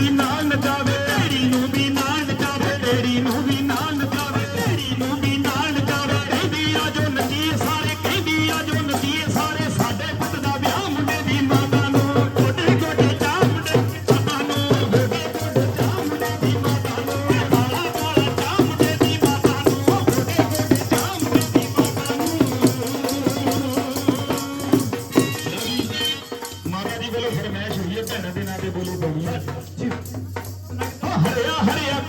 ਵੀ ਨਾਲ ਨਚਾਵੇ ਵੱਲੋਂ ਫਰਮਾਇਸ਼ ਹੋਈ ਹੈ ਭੈਣਾਂ ਦੇ ਨਾਂ ਤੇ ਬੋਲੋ ਬੋਲੀ ਹਾਂ ਹਰਿਆ ਹਰਿਆ